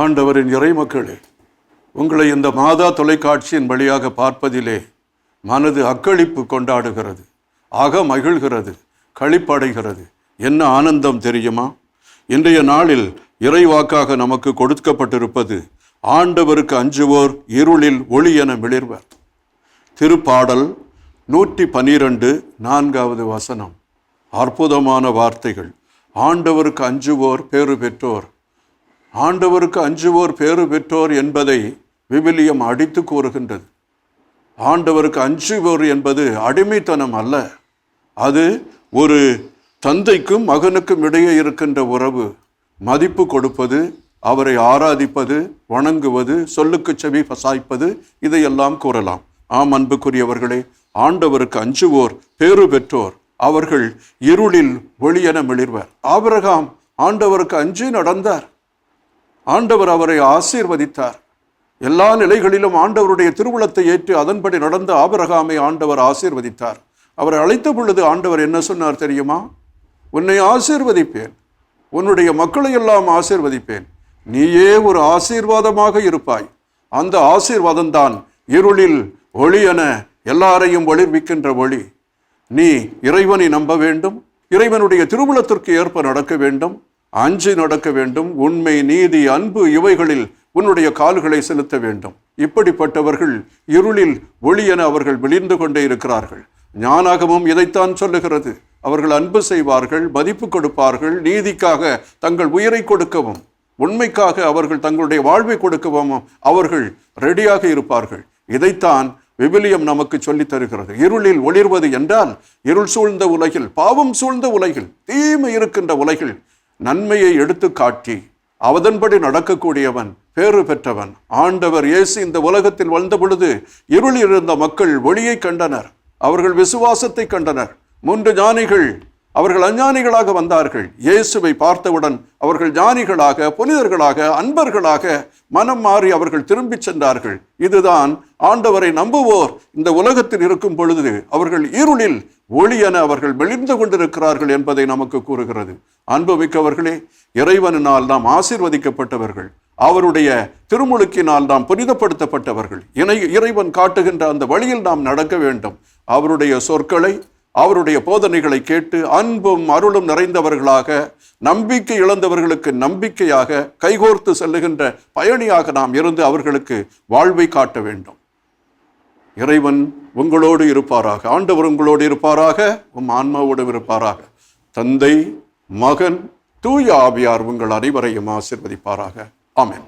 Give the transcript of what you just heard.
ஆண்டவரின் இறைமக்களே உங்களை இந்த மாதா தொலைக்காட்சியின் வழியாக பார்ப்பதிலே மனது அக்களிப்பு கொண்டாடுகிறது அக மகிழ்கிறது களிப்படைகிறது. என்ன ஆனந்தம் தெரியுமா? இன்றைய நாளில் இறைவாக்காக நமக்கு கொடுக்கப்பட்டிருப்பது ஆண்டவருக்கு அஞ்சுவோர் இருளில் ஒளி என மிளிர்வர் திருப்பாடல் நூற்றி பனிரெண்டு நான்காவது வசனம். அற்புதமான வார்த்தைகள். ஆண்டவருக்கு அஞ்சுவோர் பேறு பெற்றோர். ஆண்டவருக்கு அஞ்சுவோர் பேறு பெற்றோர் என்பதை விவிலியம் அடித்து கூறுகின்றது. ஆண்டவருக்கு அஞ்சுவோர் என்பது அடிமைத்தனம் அல்ல. அது ஒரு தந்தைக்கும் மகனுக்கும் இடையே இருக்கின்ற உறவு. மதிப்பு கொடுப்பது அவரை ஆராதிப்பது வணங்குவது சொல்லுக்கு செவி பசாய்ப்பது இதையெல்லாம் கூறலாம். ஆம் அன்புக்குரியவர்களே ஆண்டவருக்கு அஞ்சுவோர் பேறு பெற்றோர் அவர்கள் இருளில் ஒளியென மிளிர்வர். ஆபிரகாம் ஆண்டவருக்கு அஞ்சு நடந்தார். ஆண்டவர் அவரை ஆசீர்வதித்தார். எல்லா நிலைகளிலும் ஆண்டவருடைய திருவுளத்தை ஏற்று அதன்படி நடந்த ஆபரகாமை ஆண்டவர் ஆசீர்வதித்தார். அவரை அழைத்த பொழுது ஆண்டவர் என்ன சொன்னார் தெரியுமா? உன்னை ஆசீர்வதிப்பேன். உன்னுடைய மக்களை எல்லாம் ஆசீர்வதிப்பேன். நீயே ஒரு ஆசீர்வாதமாக இருப்பாய். அந்த ஆசீர்வாதம்தான் இருளில் ஒளி என எல்லாரையும் ஒளிர்விக்கின்ற ஒளி. நீ இறைவனை நம்ப வேண்டும். இறைவனுடைய திருவுளத்திற்கு ஏற்ப நடக்க வேண்டும். அஞ்சு நடக்க வேண்டும் உண்மை நீதி அன்பு இவைகளில் உன்னுடைய கால்களை செலுத்த வேண்டும். இப்படிப்பட்டவர்கள் இருளில் ஒளி என அவர்கள் விளிர்ந்து கொண்டே இருக்கிறார்கள். ஞானாகமும் இதைத்தான் சொல்லுகிறது. அவர்கள் அன்பு செய்வார்கள் மதிப்பு கொடுப்பார்கள் நீதிக்காக தங்கள் உயிரை கொடுக்கவும் உண்மைக்காக அவர்கள் தங்களுடைய வாழ்வை கொடுக்கவும் அவர்கள் ரெடியாக இருப்பார்கள். இதைத்தான் விவிலியம் நமக்கு சொல்லித் தருகிறது. இருளில் ஒளிர்வது என்றால் இருள் சூழ்ந்த உலகில் பாவம் சூழ்ந்த உலகில் தீமை இருக்கின்ற உலகில் நன்மையை எடுத்து காட்டி அவதன்படி நடக்கக்கூடியவன் பேறு பெற்றவன். ஆண்டவர் இயேசு இந்த உலகத்தில் வந்த பொழுது இருளில் இருந்த மக்கள் ஒளியை கண்டனர். அவர்கள் விசுவாசத்தை கண்டனர். மூன்று ஞானிகள் அவர்கள் அஞ்ஞானிகளாக வந்தார்கள். இயேசுவை பார்த்தவுடன் அவர்கள் ஞானிகளாக புனிதர்களாக அன்பர்களாக மனம் மாறி அவர்கள் திரும்பிச் சென்றார்கள். இதுதான் ஆண்டவரை நம்புவோர் இந்த உலகத்தில் இருக்கும் பொழுது அவர்கள் இருளில் ஒளி என அவர்கள் மெலிந்து கொண்டிருக்கிறார்கள் என்பதை நமக்கு கூறுகிறது. அன்புமிக்கவர்களே இறைவனால் நாம் ஆசீர்வதிக்கப்பட்டவர்கள். அவருடைய திருமுழுக்கினால் நாம் புனிதப்படுத்தப்பட்டவர்கள். இணை இறைவன் காட்டுகின்ற அந்த வழியில் நாம் நடக்க வேண்டும். அவருடைய சொற்களை அவருடைய போதனைகளை கேட்டு அன்பும் அருளும் நிறைந்தவர்களாக நம்பிக்கை இழந்தவர்களுக்கு நம்பிக்கையாக கைகோர்த்து செல்லுகின்ற பயணியாக நாம் இருந்து அவர்களுக்கு வாழ்வை காட்ட வேண்டும். இறைவன் உங்களோடு இருப்பாராக ஆண்டவர் உங்களோடு இருப்பாராக உம் ஆன்மாவோடும் இருப்பாராக. தந்தை மகன் தூய ஆவியார் உங்கள் அனைவரையும் ஆசிர்வதிப்பாராக. ஆமேன்.